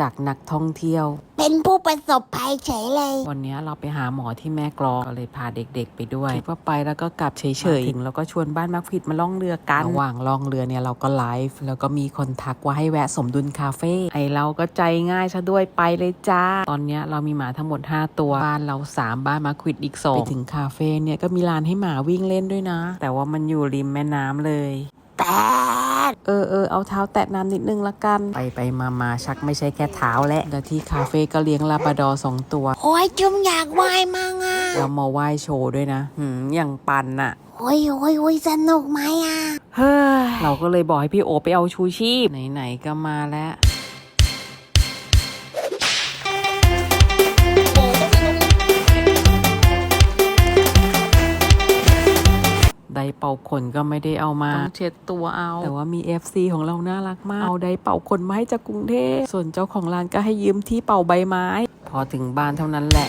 จากนักท่องเที่ยว เป็นผู้ประสบภัยเฉยเลย วันนี้เราไปหาหมอที่แม่กลองก็เลยพาเด็กๆไปด้วยคิดว่าไปแล้วก็กลับเฉยๆถึงแล้วก็ชวนบ้านมักผิดมาล่องเรือกันระหว่างล่องเรือเนี่ยเราก็ไลฟ์แล้วก็มีคนทักว่าให้แวะสมดุลคาเฟ่ไอเราก็ใจง่ายซะด้วยไปเลยจ้า ตอนเนี้ยเรามีหมาทั้งหมด 5 ตัวบ้านเรา 3 บ้านมักผิดอีกสองไปถึงคาเฟ่เนี่ยก็มีลานให้หมาวิ่งเล่นด้วยนะ แต่ว่ามันอยู่ริมแม่น้ำเลย แปดเออเออเอาเท้าแตะน้ำนิดนึงละกัน ไปไปมามาชักไม่ใช่แค่เท้าและและที่คาเฟ่ก็เลี้ยงลาบราดอร์สองตัว โอ้ยจุ่มอยากว่ายมั่งอะเรามาไหว้โชว์ด้วยนะหืมอย่างปันน่ะโอ้ยโอ้ยโอ้ยสนุกไหมอะ เฮ้ย เราก็เลยบอกให้พี่โอไปเอาชูชีพไหนๆก็มาแล้ว ไดร์เป่าขนก็ไม่ได้เอามาต้องเช็ดตัวเอา แต่ว่ามี FC ของเราน่ารักมาก เอาไดร์เป่าขนมาให้จากกรุงเทพส่วนเจ้าของร้านก็ให้ยืมที่เป่าใบไม้ พอถึงบ้านเท่านั้นแหละ